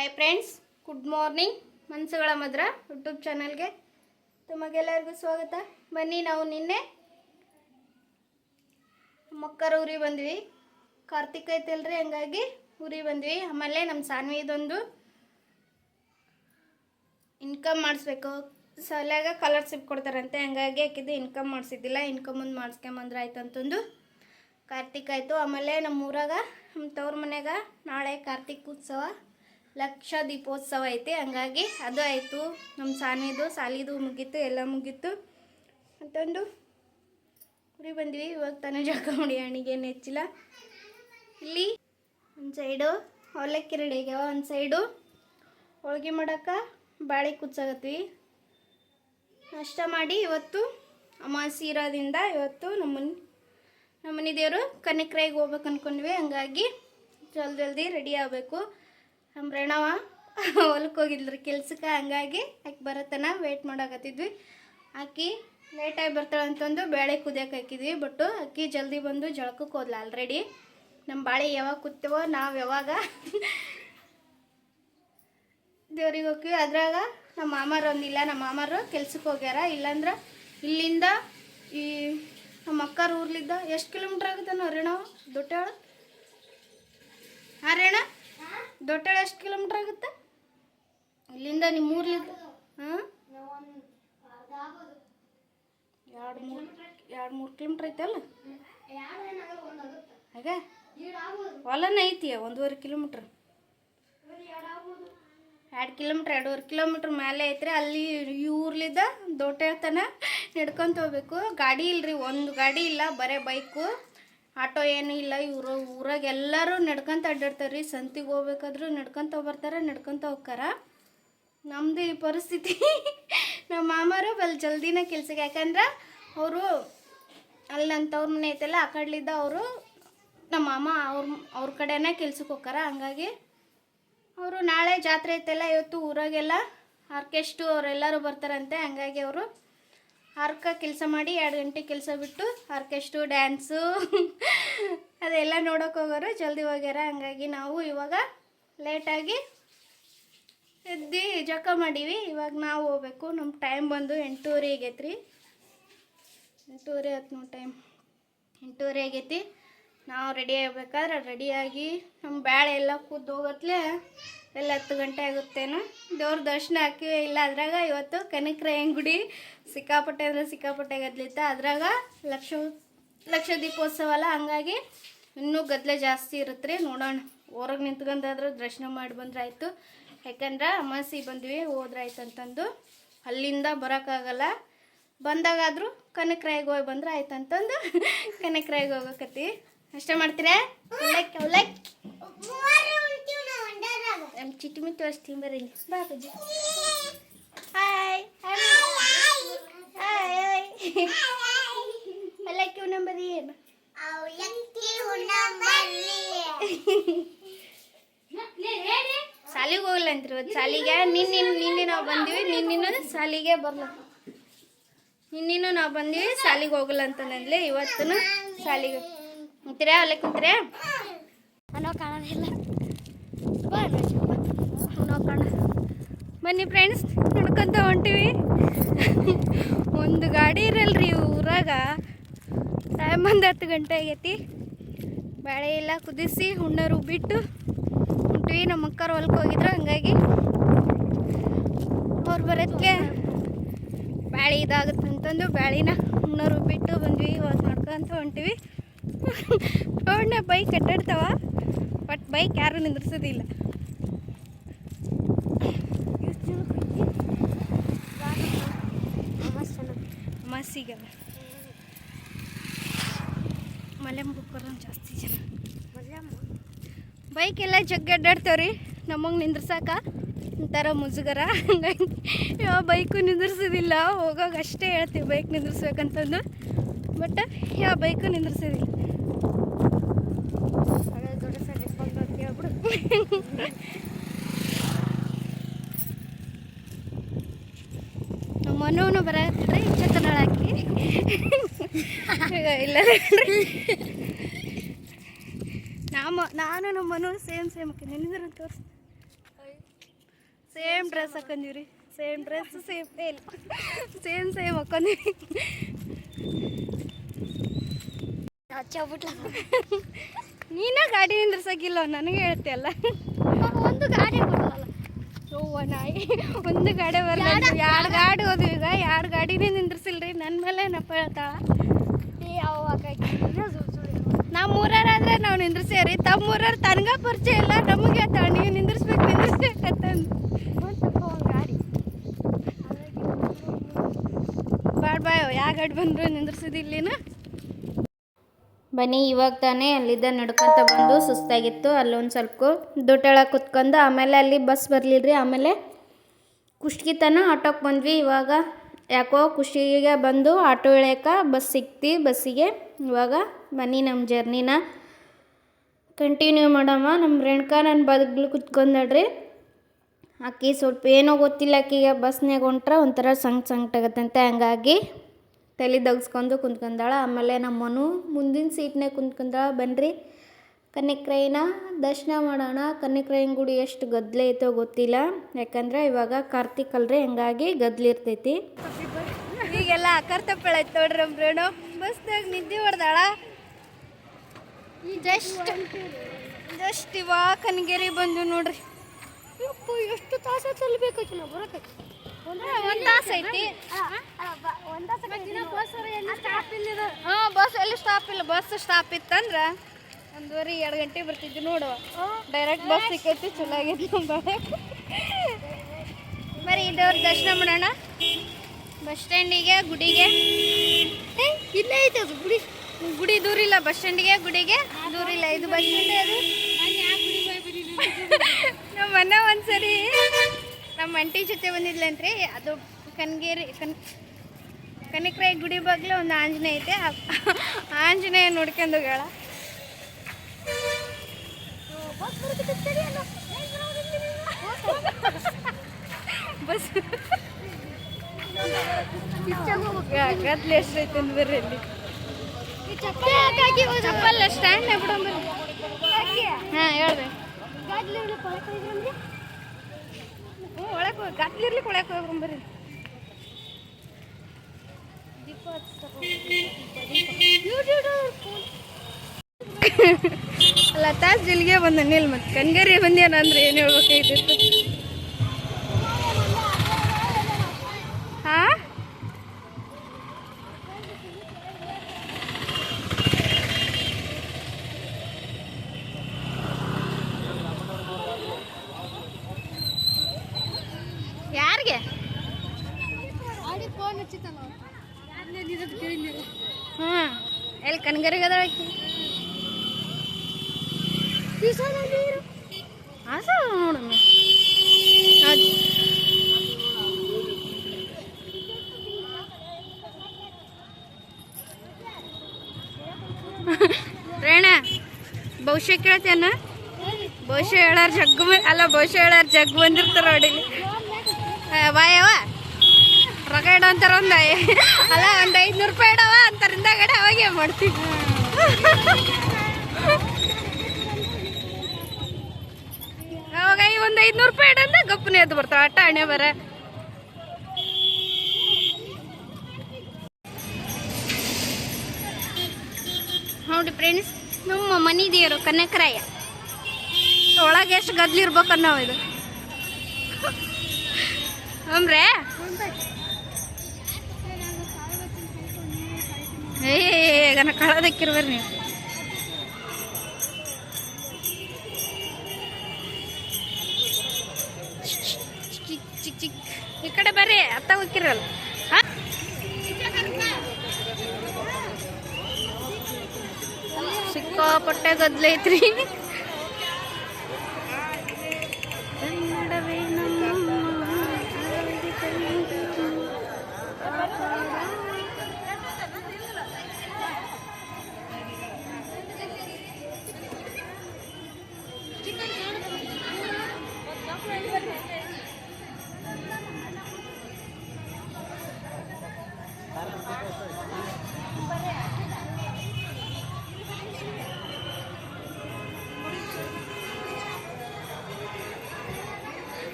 Hi friends good morning ಮನಸ್ಸುಗಳ ಮದ್ರ YouTube ಚಾನಲ್ಗೆ ತಮಗೆಲ್ಲರಿಗೂ ಸ್ವಾಗತ. ಬನ್ನಿ ನಾವು ನಿನ್ನೆ ಮಕ್ಕರ ಊರಿ ಬಂದ್ವಿ. ಕಾರ್ತಿಕ್ ಐತಲ್ರಿ ಹಂಗಾಗಿ ಉರಿ ಬಂದ್ವಿ. ಆಮೇಲೆ ನಮ್ಮ ಸಾನ್ವಿ ಇದೊಂದು ಇನ್ಕಮ್ ಮಾಡಿಸ್ಬೇಕು. ಸಲ್ಯಾಗ ಕಲರ್ಶಿಪ್ ಕೊಡ್ತಾರಂತೆ, ಹಂಗಾಗಿ ಹಾಕಿದ್ದು ಇನ್ಕಮ್ ಮಾಡಿಸಿದ್ದಿಲ್ಲ. ಇನ್ಕಮ್ ಒಂದು ಮಾಡಿಸ್ಕೊಂಬಂದ್ರೆ ಆಯ್ತು ಅಂತಂದು ಕಾರ್ತಿಕ್ ಆಯಿತು. ಆಮೇಲೆ ನಮ್ಮ ಊರಾಗ ನಮ್ಮ ತವ್ರ ಮನೆಯಾಗ ನಾಳೆ ಕಾರ್ತಿಕ್ ಉತ್ಸವ. ಲಕ್ಷ ದೀಪೋತ್ಸವ ಐತೆ. ಹಂಗಾಗಿ ಅದು ಆಯಿತು. ನಮ್ಮ ಸಾನಿದು ಸಾಲಿದು ಮುಗೀತು, ಎಲ್ಲ ಮುಗೀತು. ಅಂತಂದು ಊರಿಗೆ ಬಂದ್ವಿ. ಇವಾಗ ತಾನೇ ಜಳಕ ಮಾಡಿ ಹಣಿಗೇನು ಹೆಚ್ಚಿಲ್ಲ. ಇಲ್ಲಿ ಒಂದು ಸೈಡು ಅವಲಕ್ಕಿ ರೆಡಿ ಆಗ್ಯಾವ ಒಂದು ಸೈಡು ಹೋಳ್ಗೆ ಮಾಡಕ್ಕೆ ಬಾಳೆ ಕುಚ್ಚಾಗತ್ವಿ ನಷ್ಟ ಮಾಡಿ ಇವತ್ತು ಅಮಾಸಿ ಇರೋದ್ರಿಂದ ಇವತ್ತು ನಮ್ಮನೆ ನಮ್ಮನೆ ದೇವರು ಕನಿಕ್ರಾಯಿಗೆ ಹೋಗ್ಬೇಕು ಅಂದ್ಕೊಂಡ್ವಿ ಹಂಗಾಗಿ ಜಲ್ದಿ ಜಲ್ದಿ ರೆಡಿ ಆಗಬೇಕು. ನಮ್ಮ ಪ್ರಣವ ಹೊಲಕ್ಕೆ ಹೋಗಿದ್ರಿ ಕೆಲ್ಸಕ್ಕೆ ಹಂಗಾಗಿ ಆಕೆ ಬರೋತನ ವೇಟ್ ಮಾಡಾಕತ್ತಿದ್ವಿ. ಆಕಿ ಲೇಟಾಗಿ ಬರ್ತಾಳೆ ಅಂತಂದು ಬೇಳೆ ಕುದಿಯಕ್ಕೆ ಹಾಕಿದ್ವಿ ಬಟ್ಟು ಅಕ್ಕಿ ಜಲ್ದಿ ಬಂದು ಜಳಕಕ್ಕೆ ಹೋದ್ಲ ಆಲ್ರೆಡಿ ನಮ್ಮ ಬಾಳೆ ಯಾವಾಗ ಕೂತೇವೋ ನಾವು ಯಾವಾಗ ದೇವ್ರಿಗೆ ಹೋಗ್ತೀವಿ. ಅದ್ರಾಗ ನಮ್ಮ ಮಾಮಾರು ಒಂದಿಲ್ಲ ನಮ್ಮ ಮಾಮಾರು ಕೆಲ್ಸಕ್ಕೆ ಹೋಗ್ಯಾರ. ಇಲ್ಲಾಂದ್ರೆ ಇಲ್ಲಿಂದ ಈ ನಮ್ಮ ಅಕ್ಕಾರ ಊರ್ಲಿದ್ದ ಎಷ್ಟು ಕಿಲೋಮೀಟ್ರ್ ಆಗುತ್ತೆ ನಾವು ದೊಡ್ಡ ದೊಡ್ಡಾಳ? ಹಾಂ ರೇಣ ದೊಡ್ಡಾಳ ಎಷ್ಟು ಕಿಲೋಮೀಟರ್ ಆಗುತ್ತೆ? ಇಲ್ಲಿಂದ ನಿಮ್ಮ ಊರ್ಲಿದ್ದ ಹಾಂ? ಎರಡು ಮೂರು ಎರಡು ಮೂರು ಕಿಲೋಮೀಟ್ರ್ ಐತಲ್ಲ ಹಾಗೆ? ಹೊಲನ ಐತಿ ಒಂದೂವರೆ ಕಿಲೋಮೀಟ್ರ್ ಎರಡು ಕಿಲೋಮೀಟ್ರ್ ಎರಡೂವರೆ ಕಿಲೋಮೀಟ್ರ್ ಮೇಲೆ ಐತ್ರಿ. ಅಲ್ಲಿ ಈ ಊರ್ಲಿದ್ದ ದೊಡ್ಡ ತನ ನಡ್ಕೊಂತ ಹೋಗ್ಬೇಕು. ಗಾಡಿ ಇಲ್ರಿ, ಒಂದು ಗಾಡಿ ಇಲ್ಲ, ಬರೇ ಬೈಕು ಆಟೋ ಏನೂ ಇಲ್ಲ, ಇವರು ಊರಾಗ ಎಲ್ಲರೂ ನಡ್ಕೊಂತ ಅಡ್ಡಾಡ್ತಾರೆ. ರೀ, ಸಂತಿಗೆ ಹೋಗ್ಬೇಕಾದ್ರೂ ನಡ್ಕೊಂತ ಬರ್ತಾರೆ, ನಡ್ಕೊಂತ ಹೋಗ್ತಾರ. ನಮ್ಮದು ಈ ಪರಿಸ್ಥಿತಿ, ನಮ್ಮ ಮಾಮಾರು ಬಲ್ ಜಲ್ದಿನ ಕೆಲ್ಸಕ್ಕೆ. ಯಾಕಂದ್ರೆ ಅವರು ಅಲ್ಲಿ ನನ್ನ ತವ್ರ ಮನೆ ಐತಲ್ಲ, ಆ ಕಡ್ಲಿದ್ದ ಅವರು ನಮ್ಮ ಮಾಮ ಅವ್ರ ಅವ್ರ ಕಡೆನೇ ಕೆಲ್ಸಕ್ಕೆ ಹೋಗ್ತಾರ. ಹಂಗಾಗಿ ಅವರು ನಾಳೆ ಜಾತ್ರೆ ಐತಲ್ಲ, ಇವತ್ತು ಊರಾಗೆಲ್ಲ ಆರ್ಕೆಸ್ಟು ಅವರೆಲ್ಲರೂ ಬರ್ತಾರಂತೆ. ಹಂಗಾಗಿ ಅವರು ಆರ್ಕ ಕೆಲಸ ಮಾಡಿ ಎರಡು ಗಂಟೆ ಕೆಲಸ ಬಿಟ್ಟು ಆರ್ಕೆಸ್ಟು ಡ್ಯಾನ್ಸು, ಅದೆಲ್ಲ ನೋಡೋಕೆ ಹೋಗೋರು ಜಲ್ದಿ ಹೋಗ್ಯಾರ. ಹಂಗಾಗಿ ನಾವು ಇವಾಗ ಲೇಟಾಗಿ ಎದ್ದು ಜಕ ಮಾಡೀವಿ. ಇವಾಗ ನಾವು ಹೋಗ್ಬೇಕು. ನಮ್ಮ ಟೈಮ್ ಬಂದು ಎಂಟೂವರೆ ಆಗೈತ್ರಿ. ಎಂಟೂವರೆ ಆಯ್ತು ನೋಡಿ ಟೈಮ್ ಎಂಟೂವರೆ ಆಗೈತಿ. ನಾವು ರೆಡಿ ಆಗ್ಬೇಕಾದ್ರೆ ರೆಡಿಯಾಗಿ ನಮ್ಮ ಬ್ಯಾಳೆ ಎಲ್ಲ ಕುದ್ದು ಹೋಗತ್ಲೆ ಎಲ್ಲ ಹತ್ತು ಗಂಟೆ ಆಗುತ್ತೇನೋ. ದೇವ್ರ ದರ್ಶನ ಹಾಕಿವೇ. ಇಲ್ಲ, ಅದ್ರಾಗ ಇವತ್ತು ಕನಕರಾಯನ ಗುಡಿ ಸಿಕ್ಕಾಪಟ್ಟೆ ಅಂದರೆ ಸಿಕ್ಕಾಪಟ್ಟೆ ಗದ್ಲಿತ್ತ. ಅದ್ರಾಗ ಲಕ್ಷ ಲಕ್ಷ ದೀಪೋತ್ಸವ ಅಲ್ಲ ಹಂಗಾಗಿ ಇನ್ನೂ ಗದ್ಲೆ ಜಾಸ್ತಿ ಇರುತ್ತೆ ರೀ ನೋಡೋಣ. ಹೊರಗೆ ನಿಂತ್ಕೊಂಡಾದ್ರೂ ದರ್ಶನ ಮಾಡಿ ಬಂದ್ರೆ ಆಯಿತು ಯಾಕಂದ್ರೆ ಅಮಾಸಿ ಬಂದ್ವಿ, ಹೋದ್ರಾಯ್ತು ಅಂತಂದು. ಅಲ್ಲಿಂದ ಬರೋಕ್ಕಾಗಲ್ಲ. ಬಂದಾಗಾದರೂ ಕನಕರಾಯಿಗೆ ಹೋಗಿ ಬಂದ್ರೆ ಆಯ್ತು ಅಂತಂದು ಕನಕರಾಯಿಗೆ ಹೋಗಕತ್ತಿ ಅಷ್ಟೇ ಮಾಡ್ತೀರಾ? ಅವಲಕ್ಕಿ ಅವಲಕ್ಕಿ ನಮ್ಮ ಚಿಟ್ಟಿ ಮಿಟ್ಟು ಅಷ್ಟು ಬರ್ರಿ ಬಾ ಅಪ್ಪಾಜಿ ಹಾಯ್ ಹಾಯ್ ನಂಬರಿ ಏನು ಸಾಲಿಗೆ ಹೋಗಲ್ಲ ಅಂತ್ರಿ ಇವತ್ತು? ಸಾಲಿಗೆ? ನಿನ್ನೆ ನಿನ್ನೆ ನಾವು ಬಂದಿವಿ. ನಿನ್ನಿನ ಸಾಲಿಗೆ ಬರಲ್ಲ ನಿನ್ನಿನ ನಾವು ಬಂದಿವಿ. ಸಾಲಿಗೆ ಹೋಗಲ್ಲ ಅಂತಂದ್ಲೆ ಇವತ್ತು ಸಾಲಿಗೆ. ಕುಂತೀರಾ ಅಲ್ಲೇ ಕುಂತೀರಾ? ಅನ್ನೋ ಕಾಣೋದಿಲ್ಲ ಕಾಣ. ಬನ್ನಿ ಫ್ರೆಂಡ್ಸ್ ನೋಡ್ಕೊಂತ ಹೊಂಟಿವಿ. ಒಂದು ಗಾಡಿ ಇರಲ್ರಿ ಊರಾಗ. ಟೈಮ್ ಒಂದು ಹತ್ತು ಗಂಟೆ ಆಗೈತಿ. ಬೇಳೆ ಎಲ್ಲ ಕುದಿಸಿ, ಹುಣ್ಣರು ಬಿಟ್ಟು ಹೊಂಟಿವಿ. ನಮ್ಮ ಅಕ್ಕರು ಹೊಲಕ್ಕೆ ಹೋಗಿದ್ರು, ಹಂಗಾಗಿ ಅವ್ರು ಬರೋದಕ್ಕೆ ಬ್ಯಾಳಿ ಇದಾಗುತ್ತೆ ಅಂತಂದು ಬ್ಯಾಳಿನ ಹುಣ್ಣರು ಬಿಟ್ಟು ಬಂದ್ವಿ. ಇವಾಗ ನೋಡ್ಕೊಂತ ಹೊಂಟಿವಿ. ರೋಡ್ನ ಬೈಕ್ ಅಡ್ಡಾಡ್ತಾವ ಬಟ್ ಬೈಕ್ ಯಾರು ನಿಂದ್ರಿಸೋದಿಲ್ಲ. ಸಿಗಲ್ಲ ಮಲೆ ಮುಗ್ಕೊರ ಜಾಸ್ತಿ ಜನ. ಬೈಕ್ ಎಲ್ಲ ಜಗ್ಗಿ ಅಡ್ಡಾಡ್ತಾವ್ರಿ ನಮಗೆ ನಿಂದ್ರಸಾಕ. ಒಂಥರ ಮುಜುಗರ. ಹಂಗಾಗಿ ಯಾವ ಬೈಕು ನಿಂದ್ರಿಸೋದಿಲ್ಲ. ಹೋಗೋಕೆ ಅಷ್ಟೇ ಹೇಳ್ತೀವಿ ಬೈಕ್ ನಿಂದ್ರಿಸ್ಬೇಕಂತಂದು. ಬಟ್ ಯಾವ ಬೈಕು ನಿಂದ್ರಿಸೋದಿಲ್ಲ. ಮನವನು ಬರತ್ರಿ ಚತನಾಳ ಹಾಕಿ. ಇಲ್ಲ ನಮ್ಮ, ನಾನು ನಮ್ಮ ಮನು ಸೇಮ್ ಸೇಮ್ ನಿಂದ್ರೆ ತೋರಿಸ್ ಸೇಮ್ ಡ್ರೆಸ್ ಹಾಕೊಂಡಿವ್ರಿ. ಸೇಮ್ ಡ್ರೆಸ್ ಸೇಮ್ ಇಲ್ಲ ಸೇಮ್ ಸೇಮ್ ಹಾಕೊಂಡಿವಿ ನೀನ ಗಾಡಿ ನಿಂದ್ರಸಕ್ಕಿಲ್ಲ ನನಗೆ ಹೇಳ್ತೀಯಲ್ಲ ಒಂದು ಗಾಡಿ ಬರಲ್ಲ ಯವ್ವ ನಾಯಿ. ಒಂದು ಗಾಡಿ ಬರಲ್ಲ ಎರಡು ಗಾಡಿ? ಹೋದ್ವಿ ಈಗ ಎರಡು ಗಾಡಿನೇ ನಿಂದ್ರಸಿಲ್ರಿ? ನನ್ನ ಮೇಲೆ ನಪ್ಪ ಹೇಳ್ತಾಳ ನಮ್ಮ ಊರಾದ್ರೆ ನಾವು ನಿಂದ್ರಸೇರಿ ತಮ್ಮ ಊರಾರ ತನಗ ಪರಿಚಯ ಇಲ್ಲ ನಮಗೆ ಹೇಳ್ತಾಳ ನೀವು ನಿಂದ್ರಿಸ್ಬೇಕು ನಿಂದ್ರಿಸ್ಬೇಕಂತಂದು ಬಾಡ್ ಬಾಯ್ ಯಾವ ಗಾಡಿ ಬಂದ್ರು ನಿಂದ್ರಿಸಿದಿಲ್ಲಿನ ಬನ್ನಿ, ಇವಾಗ ತಾನೇ ಅಲ್ಲಿದ್ದ ನಡ್ಕೊಂತ ಬಂದು ಸುಸ್ತಾಗಿತ್ತು. ಅಲ್ಲೊಂದು ಸ್ವಲ್ಪ ದುಡ್ಡೊಳ ಕುತ್ಕೊಂಡು ಆಮೇಲೆ ಅಲ್ಲಿ ಬಸ್ ಬರಲಿಲ್ರಿ. ಆಮೇಲೆ ಕುಷ್ಟಿಗೆ ತನ ಆಟೋಕ್ಕೆ ಬಂದ್ವಿ. ಇವಾಗ ಯಾಕೋ ಖುಷಿಗೆ ಬಂದು ಆಟೋ ಇಳ್ಯಾಕ ಬಸ್ ಸಿಕ್ತಿ ಬಸ್ಸಿಗೆ. ಇವಾಗ ಬನ್ನಿ ನಮ್ಮ ಜರ್ನಿನ. ಕಂಟಿನ್ಯೂ ಮಾಡಮ್ಮ. ನಮ್ಮ ರೇಣುಕಾ ನನ್ನ ಬದುಗ್ಲು ಕುತ್ಕೊಂಡಳ್ರಿ ಆಕಿ ಸ್ವಲ್ಪ ಏನೋ ಗೊತ್ತಿಲ್ಲ ಆಕಿಗೆ ಬಸ್ನಾಗ ಹೊಂಟ್ರೆ ಒಂಥರ ಸಂಗ್ ಸಂಕಟಾಗತ್ತಂತೆ ಹಂಗಾಗಿ ತಲೆ ದಗ್ಸ್ಕೊಂಡು ಕುಂತ್ಕೊಂಡಾಳ. ಆಮೇಲೆ ನಮ್ಮನು ಮುಂದಿನ ಸೀಟ್ನಾಗ ಕುಂತ್ಕೊಂಡಾಳ. ಬನ್ರಿ ಕನ್ನಿಕ್ರೈನ ದರ್ಶನ ಮಾಡೋಣ. ಕನ್ನಿಕ್ರೈನ ಗುಡಿ ಎಷ್ಟು ಗದ್ಲೆ ಐತೋ ಗೊತ್ತಿಲ್ಲ. ಯಾಕಂದ್ರೆ ಇವಾಗ ಕಾರ್ತಿಕ್ ಅಲ್ರಿ, ಹಂಗಾಗಿ ಗದ್ಲಿರ್ತೈತಿ ಈಗೆಲ್ಲ ಆಕಾರ ತಪ್ಪಳೈತೆ ನೋಡ್ರಿ ನಮ್ಮ ರೇಣು ಬಸ್ನಾಗ ನಿದ್ದೆ ಹೊಡೆದಾಳ. ಜಸ್ಟ್ ಜಸ್ಟ್ ಇವಾಗ ಕನಗೇರಿ ಬಂದು ನೋಡ್ರಿ. ಎಷ್ಟು ತಾಸ ತಲಬೇಕಾಕಿ ನಾವು ಬರೋಕೆ ಒಂದು ತಾಸು ಐತಿ. ಒಂದು ತಾಸ ಬಸ್ ಎಲ್ಲಿ ಸ್ಟಾಪ್ ಇಲ್ಲ ಹಾಂ ಬಸ್ ಎಲ್ಲಿ ಸ್ಟಾಪ್ ಇಲ್ಲ. ಬಸ್ ಸ್ಟಾಪ್ ಇತ್ತಂದ್ರೆ ಒಂದೂವರೆ ಎರಡು ಗಂಟೆ ಬರ್ತಿದ್ವಿ ನೋಡು. ಡೈರೆಕ್ಟ್ ಬಸ್ ಸಿಕ್ಕೈತಿ ಚಲೋ ಆಗೈತಿ ಬರೀ ದೇವ್ರ ದರ್ಶನ ಮಾಡೋಣ. ಬಸ್ ಸ್ಟ್ಯಾಂಡಿಗೆ ಗುಡಿಗೆ. ಏ, ಇಲ್ಲೇ ಐತೆ ಅದು ಗುಡಿ. ಗುಡಿ ದೂರಿಲ್ಲ. ಬಸ್ ಸ್ಟ್ಯಾಂಡಿಗೆ ಗುಡಿಗೆ. ದೂರಿಲ್ಲ. ಇದು ಬಸ್ ಸ್ಟ್ಯಾಂಡ್ ಅದು ನಮ್ಮ ಮನೆ ಒಂದ್ಸರಿ ನಮ್ಮ ಅಂಟಿ ಜೊತೆ ಬಂದಿದ್ಲಂತ್ರಿ ಅದು ಕನ್ಗೇರಿ ಕನ್ ಕನಕರಾಯ ಗುಡಿ ಬಾಗ್ಲು ಒಂದು ಆಂಜನೇಯ ಐತೆ. ಆಂಜನೇಯ ನೋಡ್ಕೊಂಡು ಹೋಗ್ಯಾಳ. ಬಸ್. ಗದ್ಲೆ ಎಷ್ಟೈತೆ ಬರ್ರಿ ಇಲ್ಲಿ. ಚಪ್ಪಲ್ ಸ್ಟ್ಯಾಂಡ್ ಹಾಂ ಹೇಳ್ರಿ. ಒಳಗೆ ಹೋಗಿ ಗದ್ಲಿರ್ಲಿ ಒಳಗೆ ಹೋಗ್ಬಂಬರ್ರಿ ಅಲ್ಲ ತಾಸ್ ಜಿಲ್ಗೆ ಬಂದ ನಿಲ್ ಮತ್ತೆ ಕನ್ಗರಿ ಬಂದೇನ ಅಂದ್ರೆ ಏನು ಹೇಳ್ಬೇಕಾಗಿತ್ತು ಹಾ ಯಾರಿಗೆ ಗಾಡಿ ಫೋನ್ ಹಚ್ಚಿತ್ತಲ್ಲ ಕೇಳಿದ್ದೀರ ಹಾಂ ಎಲ್ಲಿ ಕನ್ಗರಿಗೆ ಅದ ಆಸ ನೋಡಮ್ಮ ರೇಣ ಭವಿಷ್ಯ ಕೇಳ್ತೇನ ಬಹುಶಃ ಹೇಳಾರ ಮಂದಿ ಅಲ್ಲ, ಬಹುಶಃ ಹೇಳಾರ ಜಗ್ಗು ಬಂದಿರ್ತಾರ ಅಡಿಗೆ ಬಾಯವ ರೊಕ್ಕ ಇಡೋ ಅಂತಾರ ಒಂದು ಅಲ್ಲ, ಒಂದು ಐದುನೂರು ರೂಪಾಯಿ ಇಡವ ಅಂತರಿಂದ ಗಡೆ ಅವಾಗೆ ಮಾಡ್ತೀವಿ ಅವಾಗ ಈ ಒಂದು ಐದುನೂರು ರೂಪಾಯಿ ಇಡಂದ ಗಪ್ಪನೆ ಎದ್ದು ಬರ್ತಾವ. ಅಟ್ಟ ಹಣೆ ಬರ. ನೋಡಿ ಫ್ರೆಂಡ್ಸ್ ನಮ್ಮ ಮನಿ ದೇವರು ಕನಕರಾಯ ಒಳಗೆ ಎಷ್ಟು ಗದ್ಲಿರ್ಬೇಕು ನಾವು ಇದು. ಹಮ್ರೆ ಏನ ಕಳದಕ್ಕಿರ್ಬರ್ರಿ ನೀವು. ಚಿಕ್ ಚಿಕ್ ಚಿಕ್ ಈ ಕಡೆ ಬರ್ರಿ ಅತ್ತ ಹೋಗಿರಲ್ಲ ಸಿಕ್ಕಾಪಟ್ಟೆ ಗದ್ಲೈತ್ರಿ.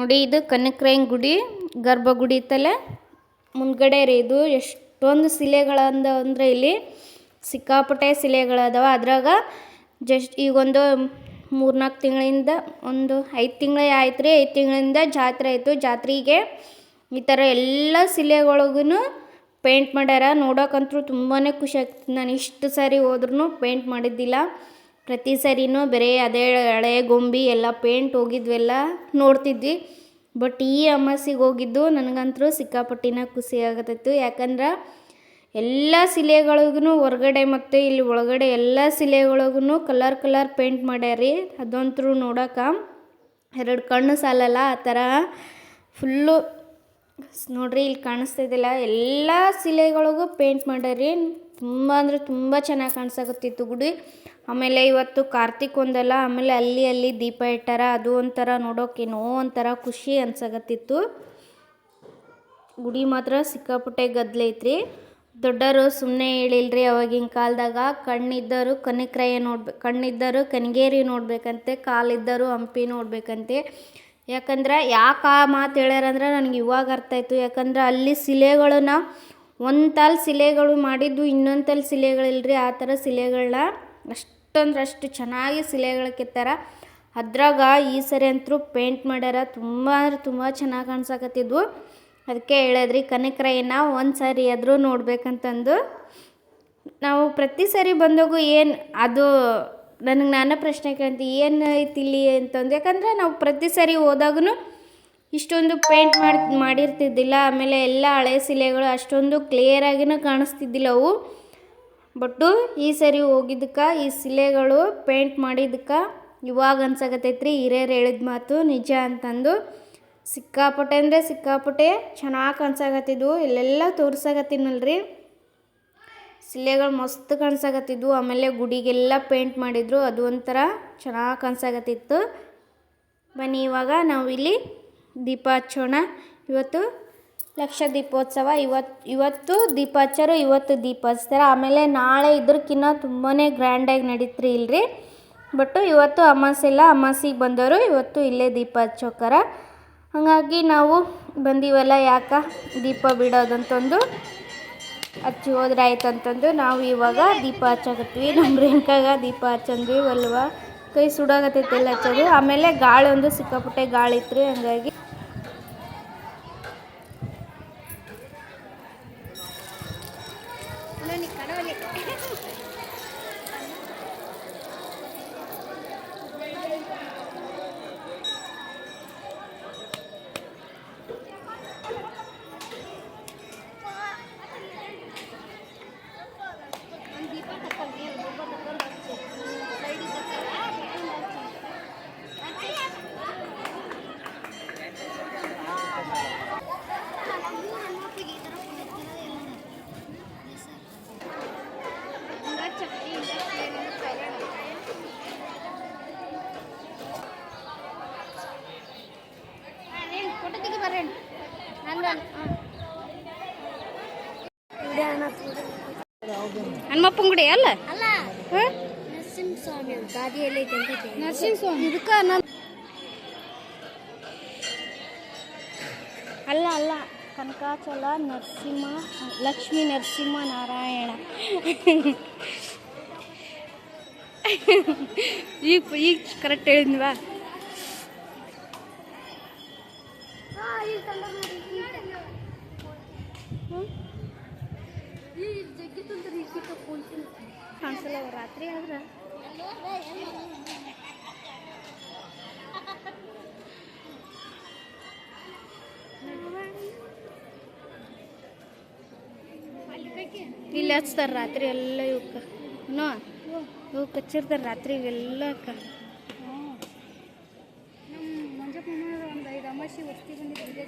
ನೋಡಿ ಇದು ಕನಕರಾಯನ ಗುಡಿ ಗರ್ಭಗುಡಿ ತಲೆ. ಮುಂದ್ಗಡೆ ರೀ ಇದು ಎಷ್ಟೊಂದು ಶಿಲೆಗಳಂದ ಅಂದ್ರೆ ಇಲ್ಲಿ ಸಿಕ್ಕಾಪಟ್ಟೆ ಶಿಲೆಗಳದಾವ. ಅದ್ರಾಗ ಜಸ್ಟ್ ಈಗೊಂದು ಮೂರ್ನಾಲ್ಕು ತಿಂಗಳಿಂದ ಒಂದು ಐದು ತಿಂಗಳೇ ಆಯ್ತು ರೀ. ಐದು ತಿಂಗಳಿಂದ ಜಾತ್ರೆ ಆಯಿತು. ಜಾತ್ರೆಗೆ ಈ ಥರ ಎಲ್ಲ ಶಿಲೆಗಳಿಗೂ ಪೇಂಟ್ ಮಾಡ್ಯಾರ. ನೋಡೋಕಂತೂ ತುಂಬಾ ಖುಷಿ ಆಗ್ತದೆ. ನಾನು ಇಷ್ಟು ಸಾರಿ ಹೋದ್ರೂ ಪೇಂಟ್ ಮಾಡಿದ್ದಿಲ್ಲ. ಪ್ರತಿ ಸರಿನೂ ಬರೀ ಅದೇ ಹಳೆ ಗೊಂಬಿ ಎಲ್ಲ ಪೇಂಟ್ ಹೋಗಿದ್ವೆಲ್ಲ ನೋಡ್ತಿದ್ವಿ. ಬಟ್ ಈ ಅಮಾಸಿಗೆ ಹೋಗಿದ್ದು ನನಗಂತೂ ಸಿಕ್ಕಾಪಟ್ಟಿನ ಖುಷಿ ಆಗತ್ತಿತ್ತು. ಯಾಕಂದ್ರೆ ಎಲ್ಲ ಶಿಲೆಗಳಿಗೂ ಹೊರಗಡೆ ಮತ್ತು ಇಲ್ಲಿ ಒಳಗಡೆ ಎಲ್ಲ ಶಿಲೆಗಳಿಗೂ ಕಲರ್ ಕಲರ್ ಪೇಂಟ್ ಮಾಡ್ಯಾರಿ. ಅದಂತೂ ನೋಡೋಕೆ ಎರಡು ಕಣ್ಣು ಸಾಲಲ್ಲ, ಆ ಥರ ಫುಲ್ಲು ನೋಡ್ರಿ ಇಲ್ಲಿ ಕಾಣಿಸ್ತಿದ್ದಿಲ್ಲ. ಎಲ್ಲ ಶಿಲೆಗಳಿಗೂ ಪೇಂಟ್ ಮಾಡ್ಯಾರಿ. ತುಂಬ ಅಂದರೆ ತುಂಬ ಚೆನ್ನಾಗಿ ಕಾಣಿಸಾಕತ್ತಿತ್ತು ಗುಡಿ. ಆಮೇಲೆ ಇವತ್ತು ಕಾರ್ತಿಕ್ ಒಂದಲ್ಲ, ಆಮೇಲೆ ಅಲ್ಲಿ ಅಲ್ಲಿ ದೀಪ ಇಟ್ಟಾರ, ಅದು ಒಂಥರ ನೋಡೋಕೇನೋ ಒಂಥರ ಖುಷಿ ಅನ್ಸಕತ್ತಿತ್ತು. ಗುಡಿ ಮಾತ್ರ ಸಿಕ್ಕಾಪುಟ್ಟೆ ಗದ್ಲೈತ್ರಿ ದೊಡ್ಡವರು ಸುಮ್ಮನೆ ಹೇಳಿಲ್ರಿ ಅವಾಗಿನ ಕಾಲದಾಗ ಕಣ್ಣಿದ್ದರು ಕನಕ್ರಯ ನೋಡ್ಬೇಕು ಕಣ್ಣಿದ್ದರು ಕನಿಗೇರಿ ನೋಡ್ಬೇಕಂತೆ, ಕಾಲಿದ್ದರು ಹಂಪಿ ನೋಡ್ಬೇಕಂತೆ. ಯಾಕಂದ್ರೆ ಯಾಕೆ ಆ ಮಾತು ಹೇಳ್ಯಾರಂದ್ರೆ ನನಗೆ ಇವಾಗ ಅರ್ಥ ಆಯಿತು. ಯಾಕಂದ್ರೆ ಅಲ್ಲಿ ಶಿಲೆಗಳನ್ನ ಒಂದು ತಾಲ್ ಶಿಲೆಗಳು ಮಾಡಿದ್ದು ಇನ್ನೊಂದು ತಾಲ್ ಶಿಲೆಗಳಿಲ್ರಿ, ಆ ಥರ ಶಿಲೆಗಳನ್ನ ಅಷ್ಟಂದ್ರೆ ಅಷ್ಟು ಚೆನ್ನಾಗಿ ಶಿಲೆಗಳು ಕೆತ್ತಾರ. ಅದ್ರಾಗ ಈ ಸರಿ ಅಂತೂ ಪೇಂಟ್ ಮಾಡ್ಯಾರ. ತುಂಬ ಅಂದ್ರೆ ತುಂಬ ಚೆನ್ನಾಗಿ ಕಾಣ್ಸಕತ್ತಿದ್ವು. ಅದಕ್ಕೆ ಹೇಳಿದ್ರಿ ಕನಕರಾಯನ ಒಂದು ಸಾರಿ ಆದರೂ ನೋಡ್ಬೇಕಂತಂದು. ನಾವು ಪ್ರತಿ ಸಾರಿ ಬಂದಾಗೂ ಏನು ಅದು ನನಗೆ ನಾನೇ ಪ್ರಶ್ನೆ ಕೇಳ್ತಿ, ಏನು ಐತಿಲ್ಲಿ ಅಂತಂದು. ಯಾಕಂದರೆ ನಾವು ಪ್ರತಿ ಸಾರಿ ಹೋದಾಗೂ ಇಷ್ಟೊಂದು ಪೇಂಟ್ ಮಾಡಿ, ಮಾಡಿರ್ತಿದ್ದಿಲ್ಲ. ಆಮೇಲೆ ಎಲ್ಲ ಹಳೆ ಶಿಲೆಗಳು ಅಷ್ಟೊಂದು ಕ್ಲಿಯರಾಗಿನೂ ಕಾಣಿಸ್ತಿದ್ದಿಲ್ಲ ಅವು. ಬಟ್ಟು ಈ ಸರಿ ಹೋಗಿದ್ದಕ್ಕೆ, ಈ ಶಿಲೆಗಳು ಪೇಂಟ್ ಮಾಡಿದ್ದಕ್ಕೆ ಇವಾಗ ಅನ್ಸಕತ್ತೈತ್ರಿ. ಹಿರಿಯರು ಹೇಳಿದ ಮಾತು ನಿಜ ಅಂತಂದು. ಸಿಕ್ಕಾಪಟ್ಟೆ ಅಂದರೆ ಸಿಕ್ಕಾಪಟ್ಟೆ ಚೆನ್ನಾಗಿ ಕಾಣಿಸಾಕತ್ತಿದ್ವು ಇಲ್ಲೆಲ್ಲ ತೋರ್ಸಾಕತ್ತೀನಲ್ರಿ. ಶಿಲೆಗಳು ಮಸ್ತ್ ಕಾಣಿಸಾಕತ್ತಿದ್ವು. ಆಮೇಲೆ ಗುಡಿಗೆಲ್ಲ ಪೇಂಟ್ ಮಾಡಿದ್ರು. ಅದು ಒಂಥರ ಚೆನ್ನಾಗಿ ಕಾಣಿಸಾಕತ್ತಿತ್ತು ಬನ್ನಿ ಇವಾಗ ನಾವು ಇಲ್ಲಿ ದೀಪ ಹಚ್ಚೋಣ. ಇವತ್ತು ಲಕ್ಷ ದೀಪೋತ್ಸವ ಇವತ್ತು ಇವತ್ತು ದೀಪ ಹಚ್ಚೋರು ಇವತ್ತು ದೀಪ ಹಚ್ತಾರೆ ಆಮೇಲೆ ನಾಳೆ ಇದ್ರಕ್ಕಿನ್ನ ತುಂಬಾ ಗ್ರ್ಯಾಂಡಾಗಿ ನಡೀತ್ರಿ ಇಲ್ರಿ. ಬಟ್ಟು ಇವತ್ತು ಅಮಾಸೆ ಇಲ್ಲ, ಅಮಾಸಿಗೆ ಬಂದವರು ಇವತ್ತು ಇಲ್ಲೇ ದೀಪ ಹಚ್ಚೋಕರ ಹಾಗಾಗಿ ನಾವು ಬಂದೀವಲ್ಲ ಯಾಕೆ ದೀಪ ಬಿಡೋದಂತಂದು? ಹಚ್ಚಿ ಹೋದ್ರೆ ಆಯ್ತು ಅಂತಂದು ನಾವು ಇವಾಗ ದೀಪ ಹಚ್ಚಾಕತ್ತೀವಿ. ನಮ್ಮ ರೇಣುಕಾಗ ದೀಪ ಹಚ್ಚಂದ್ವಿ ಒಲ್ವ ಕೈ ಸುಡಾಗತ್ತೈತೆಲ್ಲ ಹಚ್ಚೋದು. ಆಮೇಲೆ ಗಾಳಿ ಒಂದು ಸಿಕ್ಕಾಪಟ್ಟೆ ಗಾಳಿ ಇತ್ತು ಹಂಗಾಗಿ ಹನುಮಪ್ಪನ ಅಲ್ಲ? ಅಲ್ಲ ಹಾಂ? ನರಸಿಂಹ ಸ್ವಾಮಿ ಗಾದಿಯಲ್ಲಿ ನರಸಿಂಹ ಸ್ವಾಮಿ ಇದಕ್ಕೆ ಅಲ್ಲ ಅಲ್ಲ ಕನಕಾಚಲ ನರಸಿಂಹ ಲಕ್ಷ್ಮೀ ನರಸಿಂಹ ನಾರಾಯಣ. ಈಗ ಈಗ ಕರೆಕ್ಟ್ ಹೇಳಿದ್ವಾ ಕಾಣಿಸಲ್ಲ ರಾತ್ರಿ ಆದ್ರೆ? ಇಲ್ಲಿ ಹಚ್ತಾರೆ ರಾತ್ರಿ ಎಲ್ಲ ಇವಕ್ಕ. ನೋ ಇವು ಕಚ್ಚಿರ್ತಾರೆ ರಾತ್ರಿ ಇವೆಲ್ಲ ಅಕ್ಕ. ಮಂಜಪ್ಪ ಒಂದು ಐದು ಅಮಾಸಿ ವಸ್ತಿ ಬಂದಿದ್ದು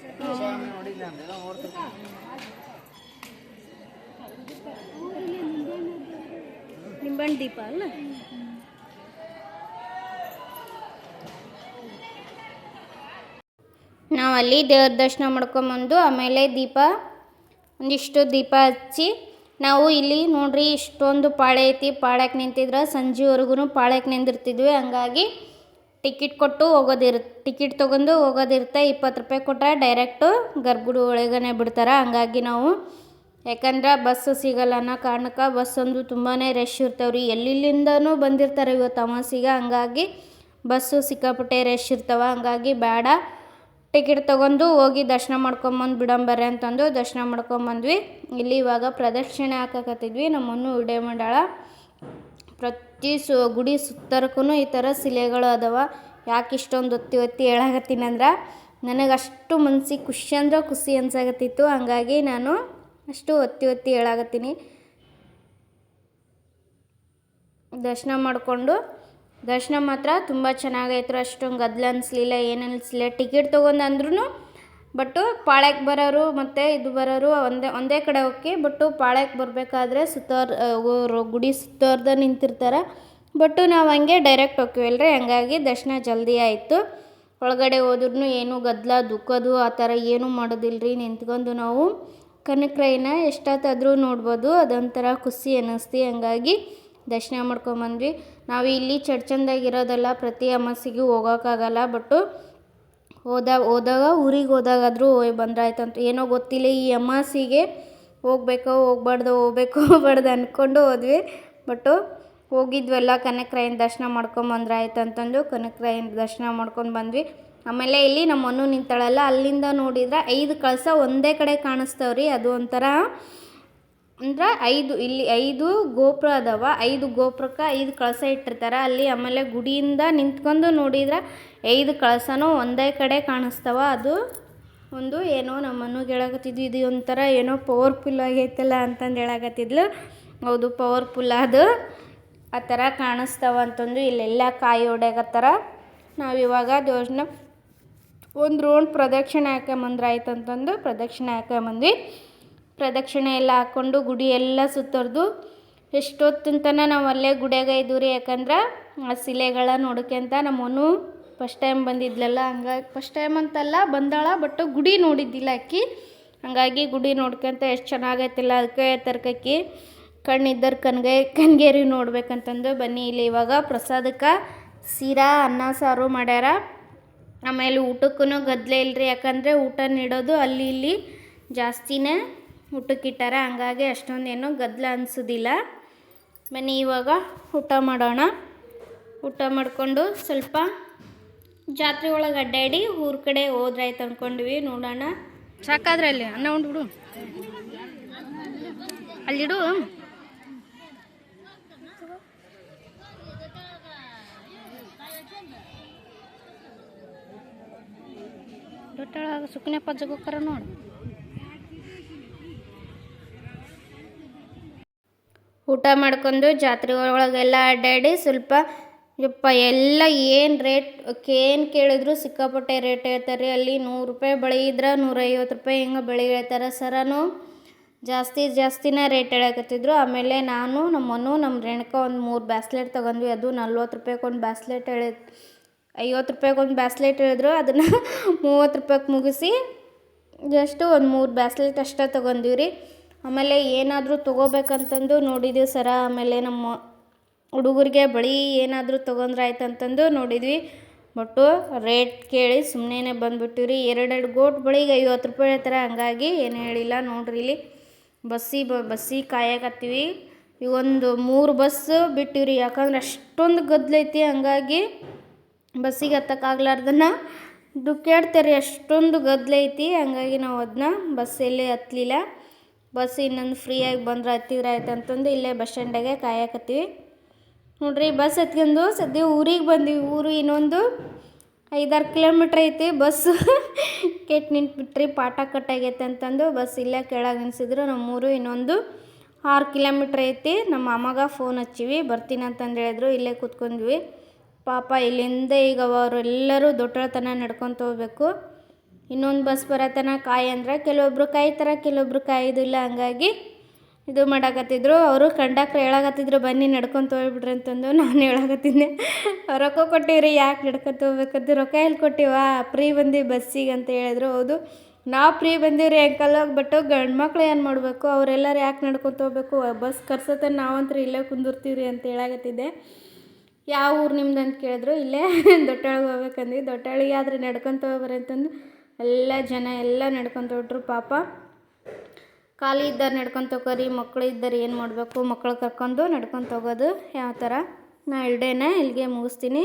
ನಿಂಬಣ್ಣ ದೀಪ ಅಲ್ಲ ನಾವು ಅಲ್ಲಿ ದೇವ್ರ ದರ್ಶನ ಮಾಡ್ಕೊಂಬಂದು ಆಮೇಲೆ ದೀಪ, ಒಂದಿಷ್ಟು ದೀಪ ಹಚ್ಚಿ, ನಾವು ಇಲ್ಲಿ ನೋಡ್ರಿ ಇಷ್ಟೊಂದು ಪಾಳೆ ಐತಿ ಪಾಳ್ಯಕ್ಕೆ ನಿಂತಿದ್ರೆ ಸಂಜೆವರೆಗೂ ಪಾಳ್ಯಕ್ಕೆ ನಿಂದಿರ್ತಿದ್ವಿ, ಹಂಗಾಗಿ ಟಿಕೆಟ್ ಕೊಟ್ಟು ಹೋಗೋದಿರುತ್ತೆ ಟಿಕೆಟ್ ತೊಗೊಂಡು ಹೋಗೋದಿರುತ್ತೆ ಇಪ್ಪತ್ತು ರೂಪಾಯಿ ಕೊಟ್ಟರೆ ಡೈರೆಕ್ಟು ಗರ್ಭಗುಡಿ ಒಳಗನೆ ಬಿಡ್ತಾರೆ, ಹಂಗಾಗಿ ನಾವು ಯಾಕಂದ್ರೆ ಬಸ್ ಸಿಗಲ್ಲ ಅನ್ನೋ ಕಾರಣಕ್ಕೆ ಬಸ್ ಒಂದು ತುಂಬಾ ರಶ್ ಇರ್ತಾವ್ರಿ. ಎಲ್ಲಿಲ್ಲಿಂದನೂ ಬಂದಿರ್ತಾರೆ ಇವತ್ತು ಅಮಾಸಿಗೆ ಹಂಗಾಗಿ ಬಸ್ಸು ಸಿಕ್ಕಾಪಟ್ಟೆ ರಶ್ ಇರ್ತಾವ. ಹಂಗಾಗಿ ಬೇಡ ಟಿಕೆಟ್ ತೊಗೊಂಡು ಹೋಗಿ ದರ್ಶನ ಮಾಡ್ಕೊಂಬಂದು ಬಿಡಂಬರೆ ಅಂತಂದು ದರ್ಶನ ಮಾಡ್ಕೊಂಬಂದ್ವಿ. ಇಲ್ಲಿ ಇವಾಗ ಪ್ರದಕ್ಷಿಣೆ ಹಾಕಕತ್ತಿದ್ವಿ ನಮ್ಮನ್ನು ವಿಡಿಯೋ ಮಾಡಾಳ. ಪ್ರತಿ ಸು, ಗುಡಿ ಸುತ್ತರಕ್ಕೂ ಈ ಥರ ಶಿಲೆಗಳು ಅದಾವ. ಯಾಕೆ ಇಷ್ಟೊಂದು ಒತ್ತಿ ಒತ್ತಿ ಹೇಳಾಕತ್ತೀನಂದ್ರೆ ನನಗೆ ಅಷ್ಟು ಮನ್ಸಿಗೆ ಖುಷಿ ಅಂದ್ರೆ ಖುಷಿ ಅನ್ಸಾಕತ್ತಿತ್ತು. ಹಂಗಾಗಿ ನಾನು ಅಷ್ಟು ಒತ್ತಿ ಒತ್ತಿ ಹೇಳಾಗತ್ತೀನಿ ದರ್ಶನ ಮಾಡಿಕೊಂಡು, ದರ್ಶನ ಮಾತ್ರ ತುಂಬ ಚೆನ್ನಾಗೈತ್ರು ಅಷ್ಟೊಂದು ಗದ್ದಲ ಅನಿಸ್ಲಿಲ್ಲ, ಏನು ಅನಿಸ್ಲಿಲ್ಲ. ಟಿಕೆಟ್ ತೊಗೊಂಡು ಅಂದ್ರೂ ಬಟ್ಟು ಪಾಳ್ಯಕ್ಕೆ ಬರೋರು ಮತ್ತು ಇದು ಬರೋರು ಒಂದೇ ಒಂದೇ ಕಡೆ ಹೋಗಿ ಬಟ್ಟು ಪಾಳ್ಯಕ್ಕೆ ಬರಬೇಕಾದ್ರೆ ಸುತ್ತೋರ್ ಗುಡಿ ಸುತ್ತೋರ್ದ ನಿಂತಿರ್ತಾರೆ. ಬಟ್ಟು ನಾವು ಹಂಗೆ ಡೈರೆಕ್ಟ್ ಹೋಗ್ತೀವಲ್ರಿ ಹಂಗಾಗಿ ದರ್ಶನ ಜಲ್ದಿ ಆಯಿತು. ಒಳಗಡೆ ಹೋದ್ರೂ ಏನು ಗದ್ದಲ ದುಃಖದು, ಆ ಥರ ಏನೂ ರೀ ನಿಂತ್ಕೊಂಡು ನಾವು. ಕನಕ್ರೈನ ಎಷ್ಟೊತ್ತಾದರೂ ನೋಡ್ಬೋದು, ಅದೊಂಥರ ಖುಷಿ ಅನ್ನಿಸ್ತಿ. ಹಂಗಾಗಿ ದರ್ಶನ ಮಾಡ್ಕೊಂಬಂದ್ವಿ ನಾವು ಇಲ್ಲಿ ಚಡ್ಚಂದಾಗಿರೋದೆಲ್ಲ ಪ್ರತಿ ಅಮಾಸಿಗೂ ಹೋಗೋಕ್ಕಾಗಲ್ಲ, ಬಟ್ಟು ಹೋದಾಗ ಹೋದಾಗ ಊರಿಗೆ ಹೋದಾಗಾದರೂ ಹೋಗಿ ಬಂದ್ರಾಯ್ತು ಏನೋ ಗೊತ್ತಿಲ್ಲ, ಈ ಅಮಾಸಿಗೆ ಹೋಗ್ಬೇಕೋ, ಹೋಗ್ಬಾರ್ದು ಹೋಗ್ಬೇಕೋ ಹೋಗ್ಬಾರ್ದು ಅಂದ್ಕೊಂಡು ಹೋದ್ವಿ. ಬಟ್ಟು ಹೋಗಿದ್ವಲ್ಲ ಕನಕ್ರಾಯನ ದರ್ಶನ ಮಾಡ್ಕೊಂಬಂದ್ರೆ ಆಯ್ತು ಅಂತಂದು ಕನಕರಾಯನ ದರ್ಶನ ಮಾಡ್ಕೊಂಡು ಬಂದ್ವಿ. ಆಮೇಲೆ ಇಲ್ಲಿ ನಮ್ಮ ಮನು ನಿಂತಾಳಲ್ಲ, ಅಲ್ಲಿಂದ ನೋಡಿದ್ರೆ ಐದು ಕಳಸ ಒಂದೇ ಕಡೆ ಕಾಣಿಸ್ತಾವ್ರಿ. ಅದು ಒಂಥರ ಅಂದ್ರೆ ಐದು, ಇಲ್ಲಿ ಐದು ಗೋಪುರ ಅದಾವ. ಐದು ಗೋಪುರಕ್ಕೆ ಐದು ಕಳಸ ಇಟ್ಟಿರ್ತಾರೆ. ಅಲ್ಲಿ ಆಮೇಲೆ ಗುಡಿಯಿಂದ ನಿಂತ್ಕೊಂಡು ನೋಡಿದ್ರೆ ಐದು ಕಳಸನೂ ಒಂದೇ ಕಡೆ ಕಾಣಿಸ್ತಾವ. ಅದು ಒಂದು ಏನೋ ನಮ್ಮನ್ನು ಹೇಳಾಕತ್ತಿದ್ವಿ, ಇದು ಒಂಥರ ಏನೋ ಪವರ್ಫುಲ್ ಆಗೈತಲ್ಲ ಅಂತಂದು ಹೇಳಕತ್ತಿದ್ಲು. ಹೌದು ಪವರ್ಫುಲ್ ಅದು. ಆ ಥರ ಕಾಣಿಸ್ತಾವ ಅಂತಂದು ಇಲ್ಲೆಲ್ಲ ಕಾಯಿ ನಾವು ಇವಾಗ ದೇವ್ರನ್ನ ಒಂದು ರೌಂಡ್ ಪ್ರದಕ್ಷಿಣೆ ಹಾಕೊಂಬಂದ್ರೆ ಆಯ್ತು ಅಂತಂದು ಪ್ರದಕ್ಷಿಣೆ ಹಾಕೊಂಬಂದ್ವಿ ಪ್ರದಕ್ಷಿಣೆ ಎಲ್ಲ ಹಾಕ್ಕೊಂಡು ಗುಡಿ ಎಲ್ಲ ಸುತ್ತರ್ದು. ಎಷ್ಟೊತ್ತಂತನ ನಾವು ಅಲ್ಲೇ ಗುಡಿಯಾಗ ಇದ್ದೀವಿ ಯಾಕಂದ್ರೆ ಆ ಶಿಲೆಗಳ ನೋಡೋಕ್ಕೆಂತ ನಮ್ಮನು ಫಸ್ಟ್ ಟೈಮ್ ಬಂದಿದ್ಲಲ್ಲ, ಹಂಗಾಗಿ ಫಸ್ಟ್ ಟೈಮ್ ಅಂತಲ್ಲ ಬಂದಾಳ ಬಟ್ ಗುಡಿ ನೋಡಿದ್ದಿಲ್ಲ ಅಕ್ಕಿ. ಹಂಗಾಗಿ ಗುಡಿ ನೋಡ್ಕೊಂತ ಎಷ್ಟು ಚೆನ್ನಾಗೈತಿಲ್ಲ ಅದಕ್ಕೆ ತರ್ಕಕ್ಕಿ. ಕಣ್ಣಿದ್ದರ ಕಣ್ಗೆ, ಕಣ್ಗೇರಿ ನೋಡ್ಬೇಕಂತಂದು ಬನ್ನಿ ಇಲ್ಲಿ ಇವಾಗ ಪ್ರಸಾದಕ್ಕೆ. ಸೀರಾ, ಅನ್ನ, ಸಾರು ಮಾಡ್ಯಾರ. ಆಮೇಲೆ ಊಟಕ್ಕೂ ಗದ್ದಲೆ ಇಲ್ರಿ, ಯಾಕಂದರೆ ಊಟ ನೀಡೋದು ಅಲ್ಲಿ ಇಲ್ಲಿ ಜಾಸ್ತಿನೇ ಊಟಕ್ಕೆ ಇಟ್ಟಾರ, ಹಂಗಾಗಿ ಅಷ್ಟೊಂದೇನು ಗದ್ದಲ ಅನಿಸೋದಿಲ್ಲ. ಮನೆ ಇವಾಗ ಊಟ ಮಾಡೋಣ. ಊಟ ಮಾಡಿಕೊಂಡು ಸ್ವಲ್ಪ ಜಾತ್ರೆ ಒಳಗೆ ಅಡ್ಡಾಡಿ ಊರ ಕಡೆ ಹೋದ್ರಾಯ್ತು ಅಂದ್ಕೊಂಡ್ವಿ ನೋಡೋಣ. ಸಾಕಾದ್ರೆ ಅಲ್ಲಿ, ಅನ್ನ ಉಂಡ್ಬಿಡು ಅಲ್ಲಿಡು ನೋಡು. ಊಟ ಮಾಡ್ಕೊಂಡು ಜಾತ್ರೆ ಒಳಗೆಲ್ಲ ಅಡ್ಡಾಡಿ ಸ್ವಲ್ಪ ಯಪ್ಪ, ಎಲ್ಲ ಏನು ರೇಟ್, ಏನು ಕೇಳಿದ್ರು ಸಿಕ್ಕಾಪಟ್ಟೆ ರೇಟ್ ಹೇಳ್ತಾರೆ. ಅಲ್ಲಿ ನೂರು ರೂಪಾಯಿ ಬಳೆ ಇದ್ರೆ ನೂರೈವತ್ತು ರೂಪಾಯಿ ಹಿಂಗೆ ಬೆಳೆ ಹೇಳ್ತಾರೆ. ಸರನು ಜಾಸ್ತಿ ಜಾಸ್ತಿನೇ ರೇಟ್ ಹೇಳಕತ್ತಿದ್ರು. ಆಮೇಲೆ ನಾನು ನಮ್ಮನ್ನು ನಮ್ಮ ರೇಣುಕ ಒಂದು ಮೂರು ಬ್ಯಾಸ್ಲೆಟ್ ತೊಗೊಂಡ್ವಿ ಅದು ನಲ್ವತ್ತು ರೂಪಾಯಿಗೆ ಒಂದು ಬ್ಯಾಸ್ಲೆಟ್ ಹೇಳಿ ಐವತ್ತು ರೂಪಾಯಿಗೆ ಒಂದು ಬ್ಯಾಸ್ಲೆಟ್ ಹೇಳಿದ್ರು, ಅದನ್ನು ಮೂವತ್ತು ರೂಪಾಯಿಗೆ ಮುಗಿಸಿ, ಜಸ್ಟು ಒಂದು ಮೂರು ಬ್ಯಾಸ್ಲೆಟ್ ಅಷ್ಟೇ ತೊಗೊಂಡಿವಿ ರೀ. ಆಮೇಲೆ ಏನಾದರೂ ತೊಗೋಬೇಕಂತಂದು ನೋಡಿದ್ವಿ ಸರ. ಆಮೇಲೆ ನಮ್ಮ ಹುಡುಗರಿಗೆ ಬಳಿ ಏನಾದರೂ ತೊಗೊಂಡ್ರೆ ಆಯ್ತು ಅಂತಂದು ನೋಡಿದ್ವಿ. ಬಟ್ಟು ರೇಟ್ ಕೇಳಿ ಸುಮ್ಮನೆ ಬಂದುಬಿಟ್ಟಿವಿ ರೀ. ಎರಡೆರಡು ಗೋಟ್ ಬಳಿಗೆ ಐವತ್ತು ರೂಪಾಯಿ ಹೇಳ್ತಾರೆ ಹಂಗಾಗಿ ಏನು ಹೇಳಿಲ್ಲ ನೋಡ್ರಿ ಇಲ್ಲಿ. ಬಸ್ಸಿ ಬಸ್ಸಿಗೆ ಕಾಯಕತ್ತೀವಿ. ಈ ಒಂದು ಮೂರು ಬಸ್ ಬಿಟ್ಟಿವ್ರಿ ಯಾಕಂದ್ರೆ ಅಷ್ಟೊಂದು ಗದ್ದಲೈತಿ ಹಂಗಾಗಿ ಬಸ್ಸಿಗೆ ಹತ್ತಕ್ಕಾಗ್ಲಾರ್ದನ್ನ ದುಃಖಾಡ್ತಾರೆ ಅಷ್ಟೊಂದು ಗದ್ದಲ ಐತಿ, ಹಂಗಾಗಿ ನಾವು ಅದನ್ನ ಬಸ್ಸಲ್ಲೇ ಹತ್ತಲಿಲ್ಲ ಬಸ್ ಇನ್ನೊಂದು ಫ್ರೀಯಾಗಿ ಬಂದ್ರೆ ಹತ್ತಿದ್ರೆ ಆಯ್ತು ಅಂತಂದು ಇಲ್ಲೇ ಬಸ್ ಸ್ಟ್ಯಾಂಡಾಗೆ ಕಾಯಕತ್ತೀವಿ. ನೋಡ್ರಿ, ಬಸ್ ಹತ್ಕೊಂಡು ಸದ್ಯ ಊರಿಗೆ ಬಂದ್ವಿ. ಊರು ಇನ್ನೊಂದು ಐದಾರು ಕಿಲೋಮೀಟ್ರ್ ಐತಿ. ಬಸ್ಸು ಕೆಟ್ಟು ನಿಂತ್ಬಿಟ್ರಿ, ಪಾಠ ಕಟ್ಟಾಗೈತೆ ಅಂತಂದು ಬಸ್ ಇಲ್ಲೇ ಕೆಳಗೆ ನಿಲ್ಸಿದ್ರು. ನಮ್ಮೂರು ಇನ್ನೊಂದು ಆರು ಕಿಲೋಮೀಟ್ರ್ ಐತಿ. ನಮ್ಮ ಅಮ್ಮಗ ಫೋನ್ ಹಚ್ಚಿವಿ. ಬರ್ತೀನಿ ಅಂತಂದು ಹೇಳಿದ್ರು. ಇಲ್ಲೇ ಕೂತ್ಕೊಂಡ್ವಿ. ಪಾಪ ಇಲ್ಲಿಂದ ಈಗ ಅವರೆಲ್ಲರೂ ದೊಡ್ಡತನ ನಡ್ಕೊತ ಹೋಗ್ಬೇಕು. ಇನ್ನೊಂದು ಬಸ್ ಬರತನ ಕಾಯಿ ಅಂದ್ರೆ ಕೆಲವೊಬ್ರು ಕಾಯ್ತಾರೆ, ಕೆಲವೊಬ್ರು ಕಾಯೋದಿಲ್ಲ. ಹಂಗಾಗಿ ಇದು ಮಾಡಾಕತ್ತಿದ್ರು. ಅವರು ಕಂಡಕ್ಟ್ರ್ ಹೇಳಾಕತ್ತಿದ್ರು, ಬನ್ನಿ ನಡ್ಕೊತ ಹೋಗ್ಬಿಡ್ರಿ ಅಂತಂದು. ನಾನು ಹೇಳಾಕತ್ತಿದ್ದೆ. ರೊಕ್ಕ ಕೊಟ್ಟಿವ್ರಿ, ಯಾಕೆ ನಡ್ಕೊತ ಹೋಗ್ಬೇಕಂತ? ರೊಕ್ಕ ಎಲ್ಲಿ ಕೊಟ್ಟಿವ? ಫ್ರೀ ಬಂದು ಬಸ್ಸಿಗೆ, ಅಂತ ಹೇಳಿದ್ರು. ಹೌದು. ನಾವು ಫ್ರೀ ಬಂದೀವ್ರಿ ಅಂಕಲ್ ಹೋಗ್ಬಿಟ್ಟು ಗಂಡು ಮಕ್ಳು ಏನು ಮಾಡಬೇಕು? ಅವರೆಲ್ಲರೂ ಯಾಕೆ ನಡ್ಕೊತ ಹೋಗ್ಬೇಕು? ಬಸ್ ಕರ್ಸತ್ತ ನಾವಂತೂ ಇಲ್ಲೇ ಕುಂದಿರ್ತೀವ್ರಿ ಅಂತ ಹೇಳಾಕತ್ತಿದ್ದೆ. ಯಾವ ಊರು ನಿಮ್ದು ಅಂತ ಕೇಳಿದ್ರು, ಇಲ್ಲೇ ದೊಡ್ಡಾಳಿಗೆ ಹೋಗ್ಬೇಕಂದ್ವಿ. ದೊಡ್ಡಾಳಿಗೆ ಆದರೆ ನಡ್ಕೊತ ಹೋಗ್ಬಾರ ಅಂತಂದು ಎಲ್ಲ ಜನ ಎಲ್ಲ ನಡ್ಕೊತ ಹೊಟ್ರು ಪಾಪ. ಖಾಲಿ ಇದ್ದಾರೆ ನಡ್ಕೊತ ಹೋಗೋರಿ ಮಕ್ಕಳು ಇದ್ದಾರೆ ಏನು ಮಾಡಬೇಕು ಮಕ್ಕಳು ಕರ್ಕೊಂಡು ನಡ್ಕೊತ ಹೋಗೋದು. ಯಾವ ಥರ ನಾ ಇಲ್ಲಿಗೆ ಮುಗಿಸ್ತೀನಿ.